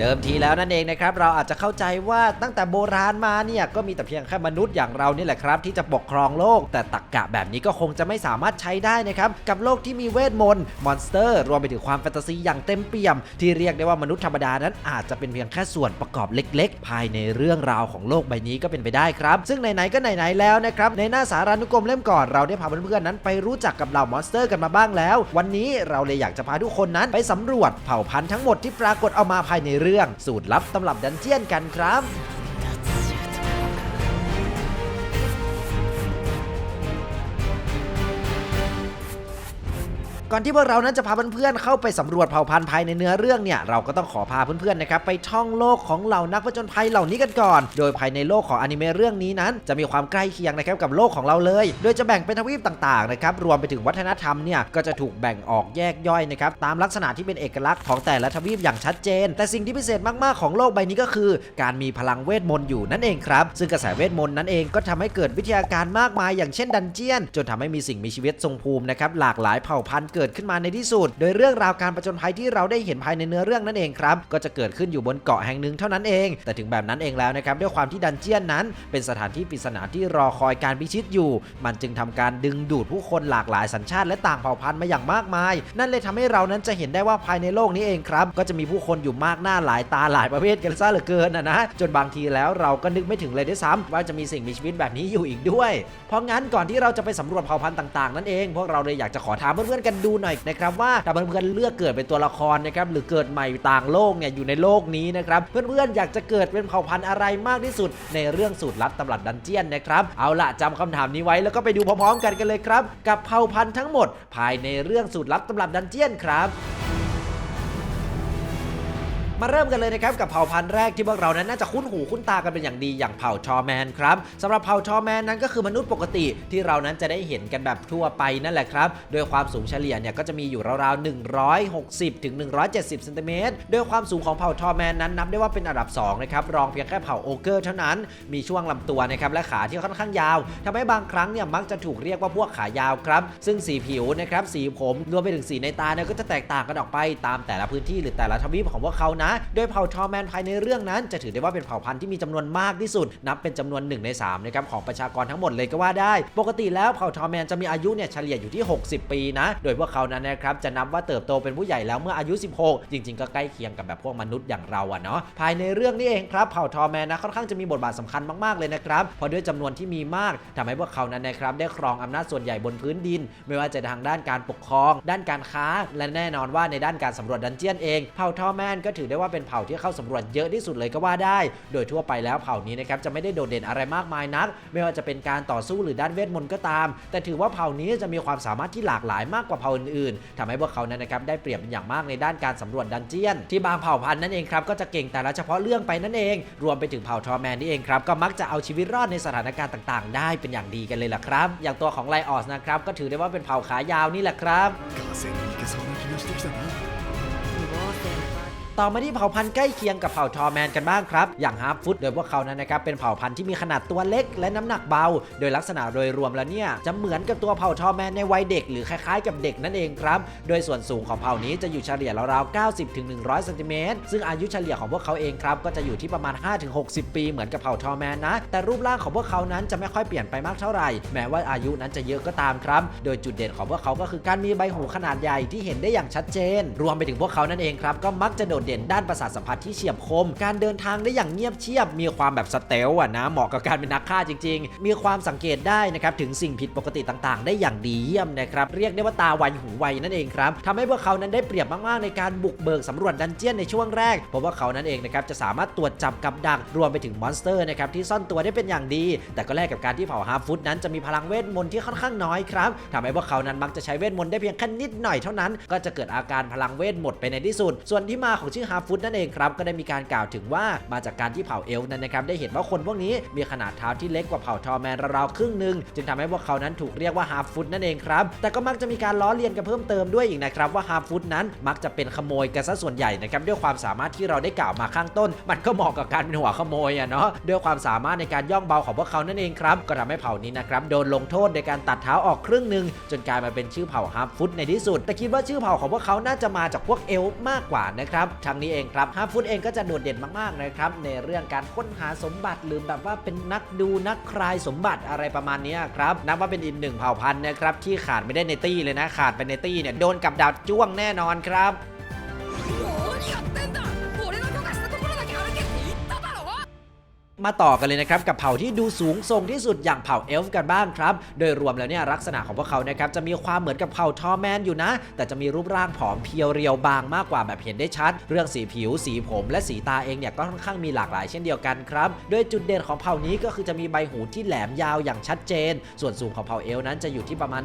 เดิมทีแล้วนั่นเองนะครับเราอาจจะเข้าใจว่าตั้งแต่โบราณมาเนี่ยก็มีแต่เพียงแค่มนุษย์อย่างเรานี่แหละครับ ที่จะปกครองโลก แต่ตักกะแบบนี้ก็คงจะไม่สามารถใช้ได้นะครับกับโลกที่มีเวทมนต์มอนสเตอร์ รวมไปถึงความแฟนตาซีอย่างเต็มเปี่ยม ที่เรียกได้ว่ามนุษย์ธรรมดานั้นอาจจะเป็นเพียงแค่ส่วนประกอบเล็ก ๆ ภายในเรื่องราวของโลกใบนี้ก็เป็นไปได้ครับ ซึ่งไหนๆก็ไหนๆแล้วนะครับในหน้าสารานุกรมเล่มก่อนเราได้พาเพื่อนๆนั้นไปรู้จักกับเหล่ามอนสเตอร์กันมาบ้างแล้ว วันนี้เราเลยอยากจะพาทุกคนนั้นไปสำรวจเผ่าพันธุ์ทั้งหมดที่ปรากฏเอามาภายในเรื่องสูตรลับตำรับดันเจียนกันครับ ก่อนที่พวกเรานั้นจะพาเพื่อนๆเข้าไปสำรวจเผ่าพันธุ์ภายในเนื้อเรื่องเนี่ยเราก็ต้องขอพาเพื่อนๆนะครับไปท่องโลกของเหล่านักผจญภัยเหล่านี้กันก่อน โดยภายในโลกของอนิเมะเรื่องนี้นั้น จะมีความใกล้เคียงนะครับกับโลกของเราเลย โดยจะแบ่งเป็นทวีปต่างๆนะครับรวมไปถึงวัฒนธรรมเนี่ยก็จะถูกแบ่งออกแยกย่อยนะครับตามลักษณะที่เป็นเอกลักษณ์ของแต่ละทวีปอย่างชัดเจน แต่สิ่งที่พิเศษมากๆของโลกใบนี้ก็คือ การมีพลังเวทมนต์อยู่นั่นเองครับซึ่งกระแสเวทมนต์นั้นเองก็ทำให้เกิดวิทยาการมากมายอย่างเช่นดันเจียน จนทำให้มีสิ่งมีชีวิตทรงภูมินะครับหลากหลายเผ่าพันธุ์เกิดขึ้นมาในที่สุด โดยเรื่องราวการประจนภัยที่เราได้เห็นภายในเนื้อเรื่องนั่นเองครับ ก็จะเกิดขึ้นอยู่บนเกาะแห่งหนึ่งเท่านั้นเอง แต่ถึงแบบนั้นเองแล้วนะครับด้วยความที่ดันเจียนนั้น เป็นสถานที่ปริศนาที่รอคอยการพิชิตอยู่ มันจึงทำการดึงดูดผู้คนหลากหลายสัญชาติและต่างเผ่าพันธุ์มาอย่างมากมาย นั่นเลยทำให้เรานั้นจะเห็นได้ว่าภายในโลกนี้เองครับ ก็จะมีผู้คนอยู่มากหน้าหลายตาหลายประเภทกันซะเหลือเกินนะนะจนบางทีแล้วเราก็นึกไม่ถึงเลยด้วยซ้ำว่าจะมีสิ่งมีชีวิตแบบนี้อยู่อีกด้วย เพราะงั้นก่อนที่เราจะไปสำรวจเผ่าพันธุ์ต่างๆ นั่นเองพวกเราเลยอยากจะขอถามเพื่อนๆกันดูหน่อยนะครับว่าถ้าเพื่อนๆเลือกเกิดเป็นตัวละครนะครับหรือเกิดใหม่ต่างโลกเนี่ยอยู่ในโลกนี้นะครับเพื่อนๆอยากจะเกิดเป็นเผ่าพันธุ์อะไรมากที่สุด ในเรื่องสูตรลับตำรับดันเจียนนะครับเอาละจำคำถามนี้ไว้แล้วก็ไปดูพร้อมๆกันกันเลยครับกับเผ่าพันธุ์ทั้งหมด ภายในเรื่องสูตรลับตำรับดันเจียนครับ มาเริ่มกันเลยนะครับกับเผ่าพันธุ์แรกที่พวกเรานั้นน่าจะคุ้นหูคุ้นตากันเป็นอย่างดีอย่างเผ่าชอแมนครับสำหรับเผ่าชอแมนนั้นก็คือมนุษย์ปกติที่เรานั้นจะได้เห็นกันแบบทั่วไปนั่นแหละครับโดยความสูงเฉลี่ยเนี่ยก็จะมีอยู่ราวๆ160ถึง170เซนติเมตรโดยความสูงของเผ่าชอแมนนั้นนับได้ว่าเป็นอันดับ2นะครับรองเพียงแค่เผ่าโอเกอร์เท่านั้น มีช่วงลำตัวนะครับและขาที่ค่อนข้างยาวทำให้บางครั้งเนี่ยมักจะถูกเรียกว่าพวกขายาวครับ ซึ่งสีผิวนะครับสีผมรวมไปถึงสีในตาเนี่ยก็จะแตกต่างกันออกไปตามแต่ละพื้นที่หรือแต่ละทวีปของพวกเขานะโดยเผ่าชอแมนภายในเรื่องนั้น จะถือได้ว่าเป็นเผ่าพันธุ์ที่มีจำนวนมากที่สุด นับเป็นจำนวน1ใน3นะครับของประชากรทั้งหมดเลยก็ว่าได้ ปกติแล้วเผ่าชอแมนจะมีอายุเนี่ยเฉลี่ยอยู่ที่ 60 ปีนะ โดยพวกเขานั้นนะครับจะนับว่าเติบโตเป็นผู้ใหญ่แล้วเมื่ออายุ 16 จริง ๆ ก็ใกล้เคียงกับแบบพวกมนุษย์อย่างเราอะเนาะภายในเรื่องนี้เองครับเผ่าทอแมนนะค่อนข้างจะมีบทบาทสำคัญมากๆเลยนะครับเพราะด้วยจำนวนที่มีมากทำให้พวกเขานั้นนะครับได้ครองอำนาจส่วนใหญ่บนพื้นดิน ไม่ว่าจะทางด้านการปกครอง ด้านการค้า และแน่นอนว่าในด้านการสำรวจดันเจียนเองเผ่าทอแมนก็ถือได้ว่าเป็นเผ่าที่เข้าสำรวจเยอะที่สุดเลยก็ว่าได้ โดยทั่วไปแล้วเผ่านี้นะครับจะไม่ได้โดดเด่นอะไรมากมายนัก ไม่ว่าจะเป็นการต่อสู้หรือด้านเวทมนต์ก็ตาม แต่ถือว่าเผ่านี้จะมีความสามารถที่หลากหลายมากกว่าเผ่าอื่นๆทำให้พวกเขานั้นนะครับได้เปรียบเป็นอย่างมากในด้านการสำรวจดันเจียน ที่บางเผ่าพันธุ์นั่นเองครับก็จะเก่งแต่ละเฉพาะเรื่องไปนั่นเอง รวมไปถึงเผ่าทอแมนนี่เองครับก็มักจะเอาชีวิตรอดในสถานการณ์ต่างๆ ได้เป็นอย่างดีกันเลยล่ะครับ อย่างตัวของไลออสนะครับก็ถือได้ว่าเป็นเผ่าขายาวนี่แหละครับ ต่อมาที่เผ่าพันธุ์ใกล้เคียงกับเผ่าทอแมนกันบ้างครับ อย่างฮาร์ฟฟุตโดยพวกเขานั้นนะครับเป็นเผ่าพันธุ์ที่มีขนาดตัวเล็กและน้ำหนักเบา โดยลักษณะโดยรวมแล้วเนี่ยจะเหมือนกับตัวเผ่าทอแมนในวัยเด็กหรือคล้ายๆกับเด็กนั่นเองครับ โดยส่วนสูงของเผ่านี้จะอยู่เฉลี่ยราวๆ 90ถึง100เซนติเมตรซึ่งอายุเฉลี่ยของพวกเขาเองครับก็จะอยู่ที่ประมาณ 5-60 ปีเหมือนกับเผ่าทอแมนนะ แต่รูปร่างของพวกเขานั้นจะไม่ค่อยเปลี่ยนไปมากเท่าไหร่ แม้ว่าอายุนั้นจะเยอะก็ตามครับ โดยจุดเด่นของพวกเขาก็คือการมีใบหูขนาดใหญ่ที่เห็นได้อย่างชัดเจน รวมไปถึงพวกเขานั่นเองครับก็มักจะโดดด่นด้านประสาทสัมผัสที่เฉียบคม การเดินทางได้อย่างเงียบเชียบ มีความแบบสเตลอะนะเหมาะกับการเป็นนักฆ่าจริง ๆ มีความสังเกตได้นะครับถึงสิ่งผิดปกติต่างๆ ได้อย่างดีเยี่ยมนะครับเรียกได้ว่าตาไวหูไวนั่นเองครับทำให้พวกเขานั้นได้เปรียบมากๆในการบุกเบิกสำรวจดันเจียนในช่วงแรกเพราะว่าเขานั้นเองนะครับจะสามารถตรวจจับกับดักรวมไปถึงมอนสเตอร์นะครับที่ซ่อนตัวได้เป็นอย่างดี แต่ก็แลกกับการที่เผ่าฮาร์ฟฟุตนั้นจะมีพลังเวทมนต์ที่ค่อนข้างน้อยครับทำให้พวกเขานั้นมักจะใช้เวทมนต์ได้เพียงแค่นิดหน่อยเท่านั้น ก็จะเกิดอาการพลังเวทหมดไปในที่สุด ส่วนที่มาของชอฮาฟุตนั่นเองครับก็ได้มีการกล่าวถึงว่ามาจากการที่เผ่าเอลนั้นนะครับได้เห็นว่าคนพวกนี้มีขนาดเท้าที่เล็กกว่าเผ่าทอแมนราวๆครึ่งหนึ่งจึงทำให้พวกเขานั้นถูกเรียกว่าฮาฟุตนั่นเองครับแต่ก็มักจะมีการล้อเลียนกันเพิ่มเติมด้วยอีกนะครับว่าฮาฟุตนั้นมักจะเป็นขโมยกันซะส่วนใหญ่นะครับด้วยความสามารถที่เราได้กล่าวมาข้างต้น มันก็เหมาะกับการเป็นหัวขโมยอะเนาะด้วยความสามารถในการย่องเบาของพวกเขานั่นเองครับก็ทำให้เผ่านี้นะครับโดนลงโทษในการตัดเท้าออกครึ่งหนึ่งจนกลายมาเป็นชื่อเผ่าฮาฟุตในที่สุด แต่คิดว่าชื่อเผ่าของพวกเขาน่าจะมาจากพวกเอลมากกว่านะครับทั้งนี้เองครับฮาฟุตเองก็จะโดดเด่นมากๆนะครับในเรื่องการค้นหาสมบัติหรือแบบว่าเป็นนักดูนักคลายสมบัติอะไรประมาณนี้ครับนับว่าเป็นอีกหนึ่งเผ่าพันธุ์นะครับที่ขาดไม่ได้ในตี้เลยนะขาดไปในตี้เนี่ยโดนกับดาวจ้วงแน่นอนครับ มาต่อกันเลยนะครับกับเผ่าที่ดูสูงทรงที่สุดอย่างเผ่าเอลฟ์กันบ้างครับ โดยรวมแล้วเนี่ยลักษณะของพวกเขานะครับจะมีความเหมือนกับเผ่าทอร์แมนอยู่นะ แต่จะมีรูปร่างผอมเพียวเรียวบางมากกว่าแบบเห็นได้ชัด เรื่องสีผิว สีผม และสีตาเองเนี่ยก็ค่อนข้างมีหลากหลายเช่นเดียวกันครับ โดยจุดเด่นของเผ่านี้ก็คือจะมีใบหูที่แหลมยาวอย่างชัดเจน ส่วนสูงของเผ่าเอลฟ์นั้นจะอยู่ที่ประมาณ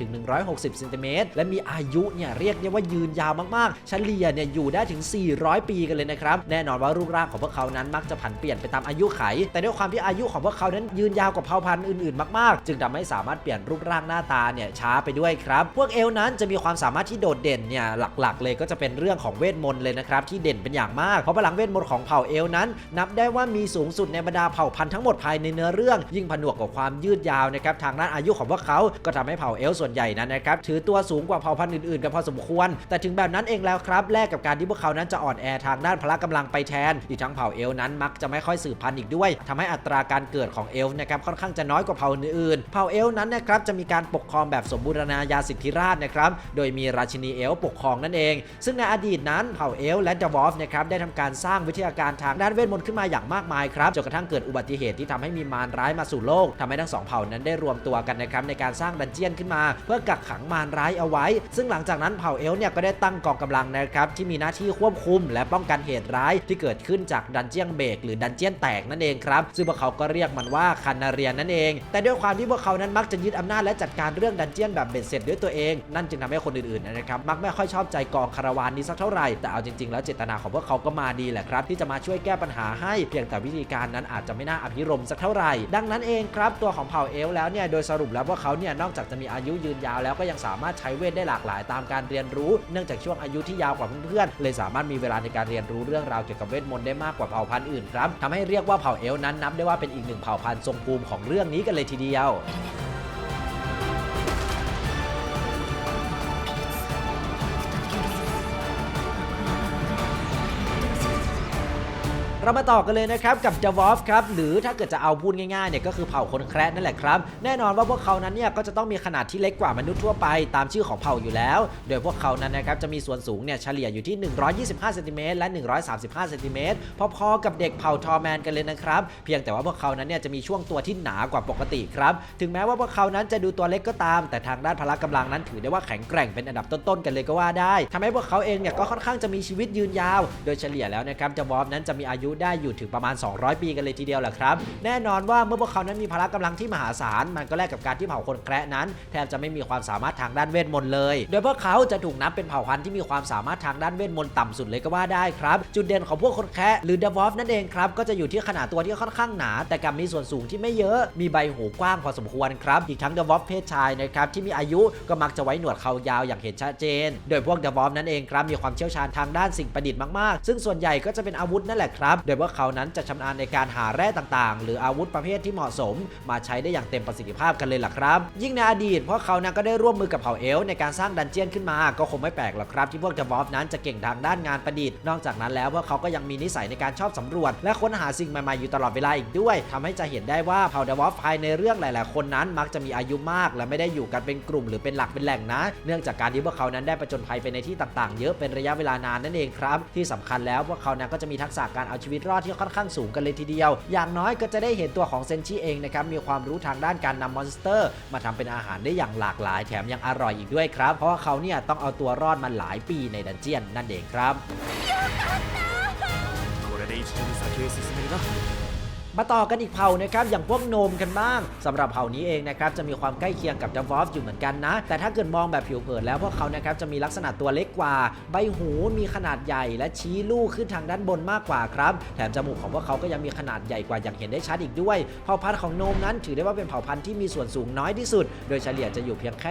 150-160เซนติเมตรและมีอายุเนี่ยเรียกได้ว่ายืนยาวมากๆเฉลี่ยเนี่ยอยู่ได้ถึง 400 ปีกันเลยนะครับแน่นอนว่ารูปร่างของพวกเขานั้นมักจะผันเปลี่ยนไปตามอายุไข แต่ด้วยความที่อายุของพวกเขานั้นยืนยาวกว่าเผ่าพันธุ์อื่นๆ มากๆ จึงทำให้สามารถเปลี่ยนรูปร่างหน้าตาเนี่ยช้าไปด้วยครับ พวกเอลนั้นจะมีความสามารถที่โดดเด่นเนี่ยหลักๆ เลยก็จะเป็นเรื่องของเวทมนต์เลยนะครับที่เด่นเป็นอย่างมาก เพราะพลังเวทมนต์ของเผ่าเอลนั้น นับได้ว่ามีสูงสุดในบรรดาเผ่าพันธุ์ทั้งหมดภายในเนื้อเรื่อง ยิ่งผนวกกับความยืดยาวนะครับทางด้านอายุของพวกเขาก็ทำให้เผ่าเอลส่วนใหญ่นั้นนะครับถือตัวสูงกว่าเผ่าพันธุ์อื่นๆกันพอสมควร แต่ถึงแบบนั้นเองแล้วครับแลกกับการที่พวกเขานั้นจะอ่อนแอทางด้านพละกำลังไปแทนอีกทั้งเผ่าเอลนั้นมักจะไม่ค่อยสืบพันธุ์อีกด้วยทำให้อัตราการเกิดของเอลฟ์นะครับค่อนข้างจะน้อยกว่าเผ่าอื่นๆเผ่าเอลฟ์นั้นนะครับจะมีการปกครองแบบสมบูรณาญาสิทธิราชนะครับโดยมีราชินีเอลฟ์ปกครองนั่นเอง ซึ่งในอดีตนั้นเผ่าเอลฟ์และดวอฟนะครับได้ทำการสร้างวิทยาการทางด้านเวทมนต์ขึ้นมาอย่างมากมายครับจนกระทั่งเกิดอุบัติเหตุที่ทำให้มีมารร้ายมาสู่โลกทำให้ทั้งสองเผ่านั้นได้รวมตัวกันนะครับในการสร้างดันเจียนขึ้นมา เพื่อกักขังมารร้ายเอาไว้ ซึ่งหลังจากนั้นเผ่าเอลฟ์เนี่ยก็ได้ตั้งกองกำลังนะครับที่มีหน้าที่ควบคุม และป้องกันเหตุร้ายที่เกิดขึ้นจากดันเจียนเบรกหรือดันเจียนแตกนั่นเองครับ ซึ่งพวกเขาก็เรียกมันว่าคานาเรียนนั่นเอง แต่ด้วยความที่พวกเขานั้นมักจะยึดอำนาจและจัดการเรื่องดันเจียนแบบเบ็ดเสร็จด้วยตัวเอง นั่นจึงทำให้คนอื่นๆนะครับมักไม่ค่อยชอบใจกองคาราวานนี้สักเท่าไหร่แต่เอาจริงๆ แล้วเจตนาของพวกเขาก็มาดีแหละครับ ที่จะมาช่วยแก้ปัญหาให้เพียงแต่วิธีการนั้นอาจจะไม่น่าอภิรมสักเท่าไหร่ ดังนั้นเองครับตัวของเผ่าเอลแล้วเนี่ยโดยสรุปแล้วพวกเขาเนี่ยนอกจากจะมีอายุยืนยาวแล้วก็ยังสามารถใช้เวทได้หลากหลายตามการเรียนรู้ เนื่องจากช่วงอายุที่ยาวกว่าเพื่อนๆเลยสามารถมีเวลาในการเรียนรู้เรื่องราวเกี่ยวกับเวทมนต์ได้มากกว่าเผ่าพันธุ์อื่นครับทำให้เรียียกว่าเผ่าเอลนั้นนับได้ว่าเป็นอีกหนึ่งเผ่าพันธุ์ทรงภูมิของเรื่องนี้กันเลยทีเดียว เรามาต่อกันเลยนะครับกับจาวอฟครับหรือถ้าเกิดจะเอาพูดง่ายๆเนี่ยก็คือเผ่าคนแคระนั่นแหละครับ แน่นอนว่าพวกเขานั้นเนี่ยก็จะต้องมีขนาดที่เล็กกว่ามนุษย์ทั่วไปตามชื่อของเผ่าอยู่แล้ว โดยพวกเขานั้นนะครับจะมีส่วนสูงเนี่ยเฉลี่ยอยู่ที่ 125เซนติเมตรและ 135เซนติเมตรพอๆกับเด็กเผ่าทอร์แมนกันเลยนะครับ เพียงแต่ว่าพวกเขานั้นเนี่ยจะมีช่วงตัวที่หนากว่าปกติครับ ถึงแม้ว่าพวกเขานั้นจะดูตัวเล็กก็ตาม แต่ทางด้านพละกำลังนั้นถือได้ว่าแข็งแกร่งเป็นอันดับต้นๆกันเลยก็ว่าได้ทำให้พวกเขาเองเนี่ยก็ค่อนข้างจะมีชีวิตยืนยาว โดยเฉลี่ยแล้วนะครับจวอฟนั้นจะมีอายุได้อยู่ถึงประมาณ 200 ปีกันเลยทีเดียวแหละครับ แน่นอนว่าเมื่อพวกเขานั้นมีพละกำลังที่มหาศาล มันก็แลกกับการที่เผ่าคนแคระนั้น แทบจะไม่มีความสามารถทางด้านเวทมนต์เลย โดยพวกเขาจะถูกนับเป็นเผ่าพันธุ์ที่มีความสามารถทางด้านเวทมนต์ต่ำสุดเลยก็ว่าได้ครับ จุดเด่นของพวกคนแคระหรือเดวอฟนั่นเองครับ ก็จะอยู่ที่ขนาดตัวที่ค่อนข้างหนา แต่กลับมีส่วนสูงที่ไม่เยอะ มีใบหูกว้างพอสมควรครับ อีกทั้งเดวอฟเพศชายนะครับที่มีอายุก็มักจะไว้หนวดเขายาวอย่างเห็นชัดเจน โดยพวกเดวอฟนั่นเองครับมีความเชี่ยวชาญทางด้านสิ่งประดิษฐ์มากๆ ซึ่งส่วนใหญ่ก็จะเป็นอาวุธนั่นแหละครับโดยพวกเขานั้นจะชำนาญในการหาแร่ต่างๆ หรืออาวุธประเภทที่เหมาะสม มาใช้ได้อย่างเต็มประสิทธิภาพกันเลยล่ะครับ ยิ่งในอดีตพวกเขานั้นก็ได้ร่วมมือกับเผ่าเอลในการสร้างดันเจียนขึ้นมา ก็คงไม่แปลกหรอกครับ ที่พวกเดวอฟนั้นจะเก่งทางด้านงานประดิษฐ์นอกจากนั้นแล้วพวกเขาก็ยังมีนิสัยในการชอบสำรวจ และค้นหาสิ่งใหม่ๆอยู่ตลอดเวลาอีกด้วยทำให้จะเห็นได้ว่าเผ่าเดวอฟภายในเรื่องหลาย ๆ คนนั้นมักจะมีอายุมาก และไม่ได้อยู่กันเป็นกลุ่มหรือเป็นหลักเป็นแหล่งนะ เนื่องจากการที่พวกเขานั้นได้ประจนภัยไปในที่ต่าง ๆ เยอะเป็นระยะเวลานานนั่นเองครับ ที่สำคัญแล้วพวกเขานั้นก็จะมีทักษะการเอาชีวิรอดที่ค่อนข้างสูงกันเลยทีเดียว อย่างน้อยก็จะได้เห็นตัวของเซนชิเองนะครับมีความรู้ทางด้านการนำมอนสเตอร์ มาทำเป็นอาหารได้อย่างหลากหลายแถมยังอร่อยอีกด้วยครับ เพราะว่าเขาเนี่ยต้องเอาตัวรอดมาหลายปีในดันเจียนนั่นเองครับ これで一緒に先へ進めるな มาต่อกันอีกเผ่านะครับอย่างพวกโนมกันบ้างสำหรับเผ่านี้เองนะครับจะมีความใกล้เคียงกับดัวอฟอยู่เหมือนกันนะ แต่ถ้าเกิดมองแบบผิวเผินแล้วพวกเขานะครับจะมีลักษณะตัวเล็กกว่า ใบหูมีขนาดใหญ่ และชี้ลูกขึ้นทางด้านบนมากกว่าครับ แถมจมูกของพวกเขาก็ยังมีขนาดใหญ่กว่าอย่างเห็นได้ชัดอีกด้วย เผ่าพันธุ์ของโนมนั้นถือได้ว่าเป็นเผ่าพันธุ์ที่มีส่วนสูงน้อยที่สุด โดยเฉลี่ยจะอยู่เพียงแค่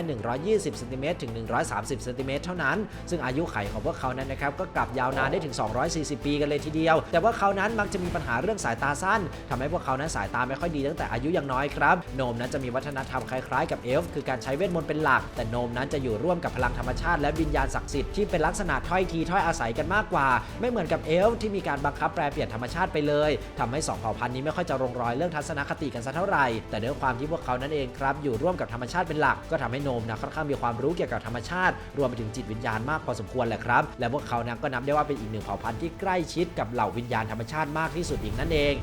120ซนติเมตรถึง 130เซนติเมตรเท่านั้น ซึ่งอายุไขของพวกเขานั้นนะครับก็กลับยาวนานได้ถึง 240 ปีกันเลยทีเดียว แต่ว่าเขานั้นมักจะมีปัญหาเรื่องสายตาสั้นทำำให้พวกเขานั้นสายตาไม่ค่อยดีตั้งแต่อายุยังน้อยครับโนมนั้นจะมีวัฒนธรรมคล้ายๆกับเอลฟ์คือการใช้เวทมนต์เป็นหลัก แต่โนมนั้นจะอยู่ร่วมกับพลังธรรมชาติและวิญญาณศักดิ์สิทธิ์ที่เป็นลักษณะถ้อยทีถ้อยอาศัยกันมากกว่า ไม่เหมือนกับเอลฟ์ที่มีการบังคับแปลเปลี่ยนธรรมชาติไปเลยทำให้สองเผ่าพันธุ์นี้ไม่ค่อยจะลงรอยเรื่องทัศนคติกันสักเท่าไหร่แต่ด้วยความที่พวกเขานั้นเองครับอยู่ร่วมกับธรรมชาติเป็นหลัก ก็ทำให้โนมนะค่อนข้างมีความรู้เกี่ยวกับธรรมชาติ รวมไปถึงจิตวิญญาณมากพอสมควรแหละครับ และพวกเขานั้นก็นับได้ว่าเป็นอีกหนึ่งเผ่าพันธุ์ที่ใกล้ชิดกับเหล่าวิญญาณธรรมชาติมากที่สุดอีกนั่นเอง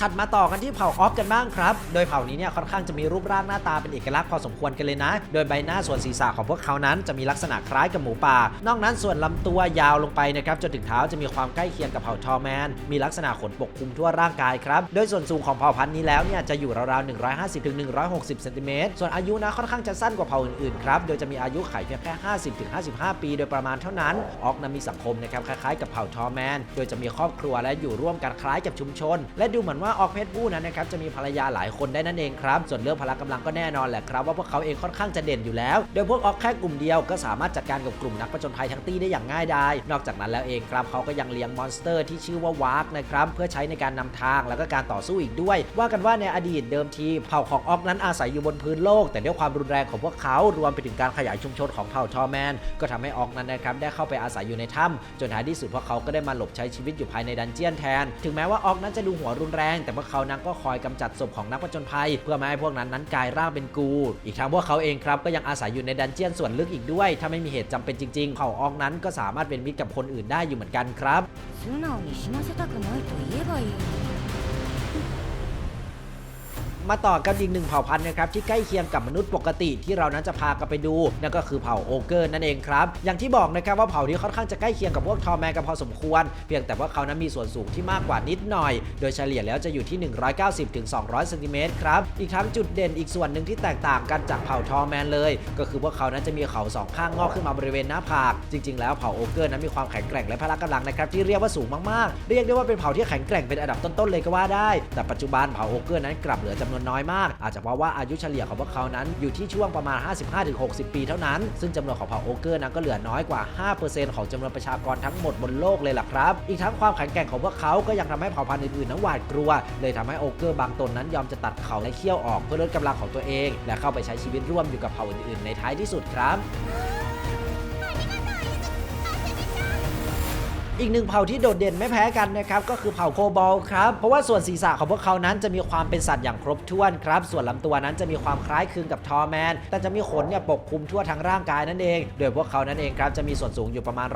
ถัดมาต่อกันที่เผ่าออฟกันบ้างครับ โดยเผ่านี้เนี่ยค่อนข้างจะมีรูปร่างหน้าตาเป็นเอกลักษณ์พอสมควรกันเลยนะ โดยใบหน้าส่วนศีรษะของพวกเขานั้นจะมีลักษณะคล้ายกับหมูป่า นอกนั้นส่วนลำตัวยาวลงไปนะครับจนถึงเท้าจะมีความใกล้เคียงกับเผ่าทอร์แมน มีลักษณะขนปกคลุมทั่วร่างกายครับ โดยส่วนสูงของเผ่าพันธุ์นี้แล้วเนี่ยจะอยู่ราวๆ 150ถึง160 เซนติเมตร ส่วนอายุนะค่อนข้างจะสั้นกว่าเผ่าอื่นๆครับ โดยจะมีอายุขัยเพียงแค่ 50-55 ปีโดยประมาณเท่านั้น ออกนั้นมีสังคมนะครับคล้ายๆกับเผ่าทอแมน โดยจะมีครอบครัวและอยู่ร่วมกันคล้ายกับชุมชน และดูเหมือนว่าออกเพศผู้นั้นนะครับจะมีภรรยาหลายคนได้นั่นเองครับ ส่วนเรื่องพละกำลังก็แน่นอนแหละครับ ว่าพวกเขาเองค่อนข้างจะเด่นอยู่แล้ว โดยพวกออกแค่กลุ่มเดียวก็สามารถจัดการกับกลุ่มนักผจญภัยทั้งตี้ได้อย่างง่ายดายนอกจากนั้นแล้วเองครับเขาก็ยังเลี้ยงมอนสเตอร์ที่ชื่อว่าวาร์กนะครับเพื่อใช้ในการนำทางแล้วก็การต่อสู้อีกด้วย ว่ากันว่าในอดีตเดิมทีเผ่าของออกนั้นอาศัยอยู่บนพื้นโลก แต่ด้วยความรุนแรงของพวกเขารวมไปถึงการขยายชุมชนของเผ่าทอร์แมนก็ทำให้ออกนั้นนะครับได้เข้าไปอาศัยอยู่ในถ้ำจนท้ายที่สุดพวกเขาก็ได้มาหลบใช้ชีวิตอยู่ภายในดันเจียนแทน ถึงแม้ว่าออกนั้นจะดูหัวรุนแรงแต่พวกเขานั้นก็คอยกำจัดศพของนักผจญภัย เพื่อไม่ให้พวกนั้นนั้นกลายร่างเป็นกู อีกทั้งพวกเขาเองครับก็ยังอาศัยอยู่ในดันเจียนส่วนลึกอีกด้วย ถ้าไม่มีเหตุจำเป็นจริงๆเผ่าอองนั้นก็สามารถเป็นมิตรกับคนอื่นได้อยู่เหมือนกันครับ มาต่อกันอีกหนึ่งเผ่าพันธุ์นะครับที่ใกล้เคียงกับมนุษย์ปกติที่เรานั้นจะพากันไปดู นั่นก็คือเผ่าโอเกอร์นั่นเองครับ อย่างที่บอกนะครับว่าเผ่านี้ค่อนข้างจะใกล้เคียงกับพวกทอร์แมนกันพอสมควร เพียงแต่ว่าเขานั้นมีส่วนสูงที่มากกว่านิดหน่อย โดยเฉลี่ยแล้วจะอยู่ที่ 190ถึง200เซนติเมตรครับ อีกทั้งจุดเด่นอีกส่วนหนึ่งที่แตกต่างกันจากเผ่าทอร์แมนเลย ก็คือพวกเขานั้นจะมีเขาสองข้างงอกขึ้นมาบริเวณหน้าผาก จริง ๆ แล้วเผ่าโอเกอร์นั้นมีความแข็งแกร่งและพละกำลังนะครับที่เรียกว่าสูงมากๆ เรียกได้ว่าเป็นเผ่าที่แข็งแกร่งเป็นอันดับต้นๆเลยก็ว่าได้ แต่ปัจจุบันเผ่าโอเกอร์นั้นกลับเหลือจำนวนน้อยมาก อาจจะเพราะว่าอายุเฉลี่ยของพวกเขานั้นอยู่ที่ช่วงประมาณ 55-60 ปีเท่านั้น ซึ่งจำนวนของเผ่าโอเกอร์นั้นก็เหลือน้อยกว่า 5%ของจำนวนประชากรทั้งหมดบนโลกเลยล่ะครับ อีกทั้งความแข็งแกร่งของพวกเขาก็ยังทำให้เผ่าพันธุ์อื่นๆนั้นหวาดกลัว เลยทำให้โอเกอร์บางตนนั้นยอมจะตัดเขาและเขี้ยวออกเพื่อลดกำลังของตัวเอง และเข้าไปใช้ชีวิตร่วมอยู่กับเผ่าอื่นๆในท้ายที่สุดครับ อีกหนึ่งเผ่าที่โดดเด่นไม่แพ้กันนะครับก็คือเผ่าโคบอลครับเพราะว่าส่วนศีรษะของพวกเขานั้นจะมีความเป็นสัตว์อย่างครบถ้วนครับส่วนลำตัวนั้นจะมีความคล้ายคลึงกับทอร์แมน แต่จะมีขนเนี่ยปกคลุมทั่วทั้งร่างกายนั่นเอง โดยพวกเขานั้นเองครับจะมีส่วนสูงอยู่ประมาณ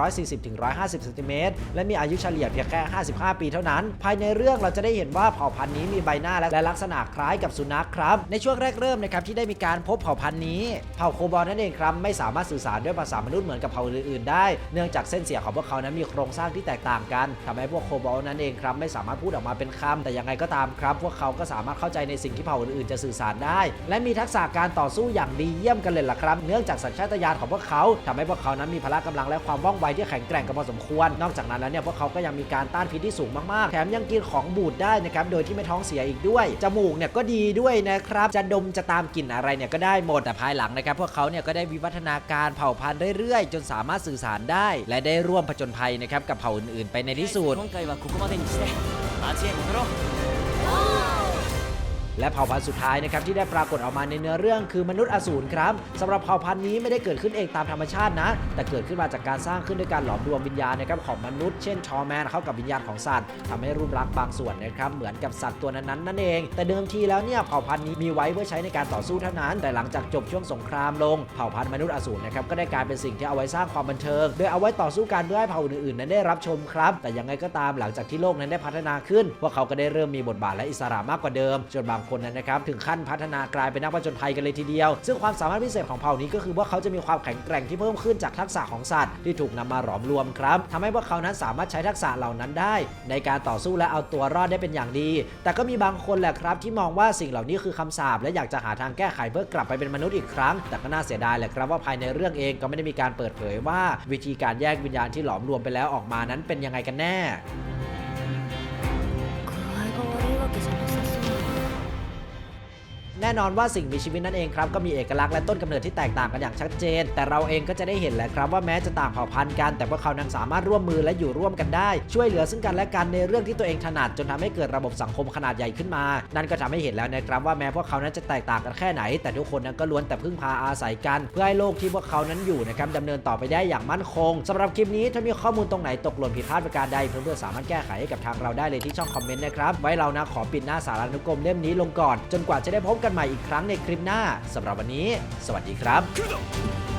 140-150เซนติเมตรและมีอายุเฉลี่ยเพียงแค่ 55 ปีเท่านั้น ภายในเรื่องเราจะได้เห็นว่าเผ่าพันธุ์นี้มีใบหน้าและลักษณะคล้ายกับสุนัขครับ ในช่วงแรกเริ่มนะครับที่ได้มีการพบเผ่าพันธุ์นี้ เผ่าโคบอลนั่นเองครับไม่สามารถสื่อสารด้วยภาษามนุษย์เหมือนกับเผ่าอื่นๆได้ เนื่องจากเส้นเสียงของพวกเขานั้นมีโครงสร้างที่แตกต่างกันทำให้พวกโคบอลนั้นเองครับไม่สามารถพูดออกมาเป็นคำแต่ยังไงก็ตามครับ พวกเขาก็สามารถเข้าใจในสิ่งที่เผ่าอื่นๆจะสื่อสารได้ และมีทักษะการต่อสู้อย่างดีเยี่ยมกันเลยล่ะครับ เนื่องจากสัญชาตญาณของพวกเขาทำให้พวกเขานั้นมีพละกำลังและความว่องไวที่แข็งแกร่งกันพอสมควร นอกจากนั้นแล้วเนี่ยพวกเขาก็ยังมีการต้านพิษที่สูงมากๆ แถมยังกินของบูดได้นะครับโดยที่ไม่ท้องเสียอีกด้วย จมูกเนี่ยก็ดีด้วยนะครับจะดมจะตามกลิ่นอะไรเนี่ยก็ได้หมดแต่ภายหลังนะครับพวกเขาเนี่ยก็ได้วิวัฒนาการเผ่าพันธุ์เรื่อยๆ จนสามารถสื่อสารได้ และได้ร่วมผจญภัยนะครับกับเผ่าอื่นๆ ไปในที่สุด และเผ่าพันธุ์สุดท้ายนะครับที่ได้ปรากฏออกมาในเนื้อเรื่องคือมนุษย์อสูรครับสำหรับเผ่าพันธุ์นี้ไม่ได้เกิดขึ้นเองตามธรรมชาตินะ แต่เกิดขึ้นมาจากการสร้างขึ้นด้วยการหลอมรวมวิญญาณนะครับของมนุษย์เช่นชอแมนเข้ากับวิญญาณของสัตว์ทำให้รูปลักษณ์บางส่วนนะครับเหมือนกับสัตว์ตัวนั้นๆนั่นเอง แต่เดิมทีแล้วเนี่ยเผ่าพันธุ์นี้มีไว้เพื่อใช้ในการต่อสู้เท่านั้น แต่หลังจากจบช่วงสงครามลงเผ่าพันธุ์มนุษย์อสูรนะครับก็ได้กลายเป็นสิ่งที่เอาไว้สร้างความบันเทิง โดยเอาไว้ต่อสู้กันเพื่อให้เผ่าอื่นๆนั้นได้รับชมครับ แต่ยังไงก็ตามหลังจากที่โลกนั้นได้พัฒนาขึ้นพวกเขาก็ได้เริ่มมีบทบาทและอิสระมากกว่าเดิมจนบางคนนั้นนะครับถึงขั้นพัฒนากลายเป็นนักผจญภัยกันเลยทีเดียว ซึ่งความสามารถพิเศษของเผ่านี้ก็คือว่าเขาจะมีความแข็งแกร่งที่เพิ่มขึ้นจากทักษะของสัตว์ที่ถูกนำมาหลอมรวมครับทำให้พวกเขานั้นสามารถใช้ทักษะเหล่านั้นได้ ในการต่อสู้และเอาตัวรอดได้เป็นอย่างดี แต่ก็มีบางคนแหละครับที่มองว่าสิ่งเหล่านี้คือคำสาปและอยากจะหาทางแก้ไขเพื่อกลับไปเป็นมนุษย์อีกครั้ง แต่ก็น่าเสียดายแหละครับว่าภายในเรื่องเองก็ไม่ได้มีการเปิดเผยว่า วิธีการแยกวิญญาณที่หลอมรวมไปแล้วออกมานั้นเป็นยังไงกันแน่ แน่นอนว่าสิ่งมีชีวิตนั่นเองครับก็มีเอกลักษณ์และต้นกำเนิดที่แตกต่างกันอย่างชัดเจน แต่เราเองก็จะได้เห็นแหละครับว่าแม้จะต่างเผ่าพันธุ์กัน แต่พวกเขานั้นสามารถร่วมมือและอยู่ร่วมกันได้ ช่วยเหลือซึ่งกันและกันในเรื่องที่ตัวเองถนัดจนทำให้เกิดระบบสังคมขนาดใหญ่ขึ้นมา นั่นก็ทำให้เห็นแล้วนะครับว่าแม้พวกเขานั้นจะแตกต่างกันแค่ไหน แต่ทุกคนนั้นก็ล้วนแต่พึ่งพาอาศัยกัน เพื่อให้โลกที่พวกเขานั้นอยู่นะครับดำเนินต่อไปได้อย่างมั่นคงสำหรับคลิปนี้ถ้ามีข้อมูลตรงไหนตกหล่นผิดพลาดประการใดเพื่อนๆสามารถแก้ไขให้กับทางเราได้เลยที่ช่องคอมเมนต์นะครับไว้เรานะขอปิดหน้าสารานุกรมเล่มนี้ลงก่อนจนกว่าจะได้พบกันันใหม่อีกครั้งในคลิปหน้าสำหรับวันนี้ สวัสดีครับ